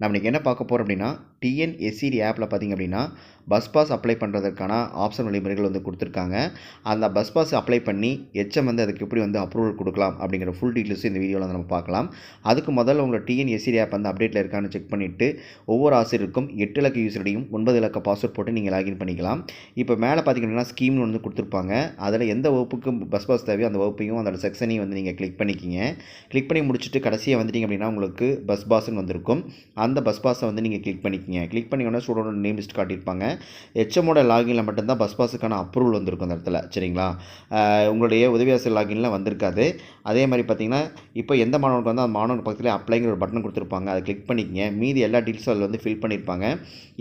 நம்ம இன்றைக்கி என்ன பார்க்க போகிறோம் அப்படின்னா டிஎன்எஸ்சிடி ஆப்பில் பார்த்திங்க அப்படின்னா பஸ் பாஸ் அப்ளை பண்ணுறதுக்கான ஆப்ஷன் வழிமுறைகள் வந்து கொடுத்துருக்காங்க. அந்த பஸ் பாஸ் அப்ளை பண்ணி எச்எம் வந்து அதுக்கு எப்படி வந்து அப்ரூவல் கொடுக்கலாம் அப்படிங்கிற ஃபுல் டீட்டெயில்ஸ் இந்த வீடியோவில் வந்து நம்ம பார்க்கலாம். அதுக்கு முதல்ல உங்களோட டிஎன்எஸ்சிடி ஆப் வந்து அப்டேட்டில் இருக்கான்னு செக் பண்ணிவிட்டு ஒவ்வொரு ஆசிரியருக்கும் எட்டு இலக்க யூசரையும் ஒன்பது இலக்க பாஸ்வேர்ட் போட்டு நீங்கள் லாகின் பண்ணிக்கலாம். இப்போ மேலே பார்த்திங்க அப்படின்னா ஸ்கீம்னு வந்து கொடுத்துருப்பாங்க. அதில் எந்த வகுப்புக்கு பஸ் பாஸ் தேவையோ அந்த வகுப்பையும் அதோட செக்ஷனையும் வந்து நீங்கள் கிளிக் பண்ணிக்கிங்க. கிளிக் பண்ணி முடிச்சுட்டு கடைசியாக வந்துட்டிங்க அப்படின்னா உங்களுக்கு பஸ் பாஸ்ன்னு வந்திருக்கும். அந்த பஸ் பாஸை வந்து நீங்கள் கிளிக் பண்ணிக்கிங்க. கிளிக் பண்ணிங்கன்னா ஸ்டூடெண்ட் நேம் லிஸ்ட் காட்டியிருப்பாங்க. ஹெச்எம்மோட லாகினில் மட்டும்தான் பஸ் பாஸுக்கான அப்ரூவல் வந்திருக்கும் அந்த இடத்துல. சரிங்களா? உங்களுடைய உதவியாசிரியர் லாகின்லாம் வந்திருக்காது. அதே மாதிரி பார்த்தீங்கன்னா இப்போ எந்த மாணவனுக்கு வந்து அந்த மாணவன் பக்கத்தில் அப்ளைங்கிற ஒரு பட்டன் கொடுத்துருப்பாங்க. அதை கிளிக் பண்ணிக்கங்க. மீதி எல்லா டீட்டெயில்ஸும் அதில் வந்து ஃபில் பண்ணியிருப்பாங்க.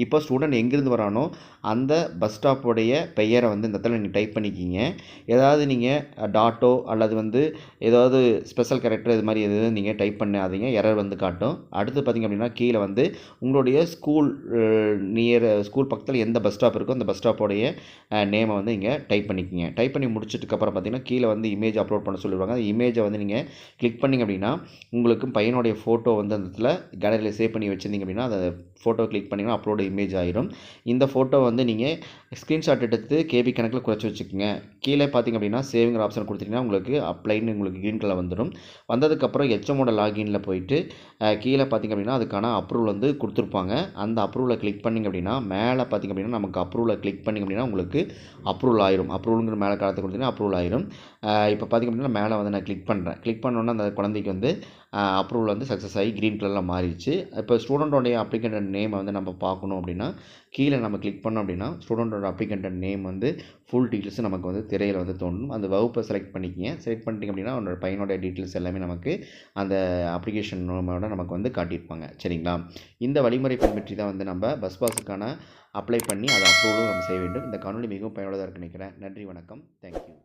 இப்போ ஸ்டூடெண்ட் எங்கேருந்து வரானோ அந்த பஸ் ஸ்டாப்போடைய பெயரை வந்து இந்த இடத்துல நீங்கள் டைப் பண்ணிக்கிங்க. ஏதாவது நீங்கள் டாட்டோ அல்லது வந்து ஏதாவது ஸ்பெஷல் கேரக்டர் இது மாதிரி எதுவும் நீங்கள் டைப் பண்ணாதீங்க. எரர் வந்து காட்டும். அடுத்து பார்த்திங்க அப்படின்னா கீழே வந்து உங்களுடைய ஸ்கூல் நியர் ஸ்கூல் பக்கத்தில் எந்த பஸ் ஸ்டாப் இருக்கோ அந்த பஸ் ஸ்டாப்போடைய நேமை வந்து இங்கே டைப் பண்ணிக்கிங்க. டைப் பண்ணி முடிச்சதுக்கப்புறம் பார்த்தீங்கன்னா கீழே வந்து இமேஜ் அப்லோட் பண்ண சொல்லிடுவாங்க அந்த இமேஜை வந்து நீங்கள் கிளிக் பண்ணிங்க அப்படின்னா உங்களுக்கு பையனுடைய ஃபோட்டோ வந்து அந்த இடத்துல கேலரியில் சேவ் பண்ணி வச்சுருந்தீங்க அப்படின்னா அந்த ஃபோட்டோ கிளிக் பண்ணிங்கன்னா அப்லோடு இமேஜ் ஆயிரும். இந்த ஃபோட்டோ வந்து நீங்கள் ஸ்க்ரீன்ஷாட் எடுத்து கேபி கணக்கில் குறைச்சி வச்சுக்கோங்க. கீழே பார்த்தீங்க அப்படின்னா சேவிங்கிற ஆப்ஷன் கொடுத்தீங்கன்னா உங்களுக்கு அப்ளைன்னு உங்களுக்கு க்ரீன் கலர் வந்துடும் வந்ததுக்கப்புறம் ஹெச்எம்மோட லாகின்ல போயிட்டு கீழே பார்த்தீங்க அப்படின்னா அதுக்கான அப்ரூவல் வந்து கொடுத்துருப்பாங்க. அந்த அப்ரூவலை கிளிக் பண்ணிங்க அப்படின்னா மேலே பார்த்தீங்க அப்படின்னா நமக்கு அப்ரூவலை கிளிக் பண்ணிங்க அப்படின்னா உங்களுக்கு அப்ரூவல் ஆயிரும். அப்ரூவலுங்கிற மேலே காலத்தை கொடுத்தீங்கன்னா அப்ரூவல் ஆயிரும். இப்போ பார்த்தீங்க அப்படின்னா மேலே வந்து நான் கிளிக் பண்ணுறேன் கிளிக் பண்ணோன்னே அந்த குழந்தைக்கு வந்து அப்ரூவல் வந்து சக்ஸஸ் ஆகி க்ரீன் கலரில் மாறிடுச்சு. இப்போ ஸ்டூடெண்ட்டோடைய அப்ளிகண்ட் நேமை வந்து நம்ம பார்க்கணும் அப்படின்னா கீழே நம்ம கிளிக் பண்ணோம் அப்படின்னா ஸ்டூடெண்ட்டோட அப்ளிகண்ட் நேம் வந்து ஃபுல் டீட்டெயில்ஸ் நமக்கு வந்து திரையில் வந்து தோணும் அந்த வகுப்பை செலக்ட் பண்ணிக்கிங்க. செலக்ட் பண்ணிட்டீங்க அப்படின்னா அவனோட பையனோட டீட்டெயில்ஸ் எல்லாமே நமக்கு அந்த அப்ளிகேஷன் மூலமாக நமக்கு வந்து காட்டியிருப்பாங்க. சரிங்களா? இந்த வழிமுறை பின்பற்றி தான் வந்து நம்ம பஸ் பாஸுக்கான அப்ளை பண்ணி அதை அப்ரூவலும் நம்ம செய்ய வேண்டும். இந்த காணொலி மிகவும் பயனுள்ளதாக இருக்குன்னு நினைக்கிறேன். நன்றி வணக்கம். தேங்க்யூ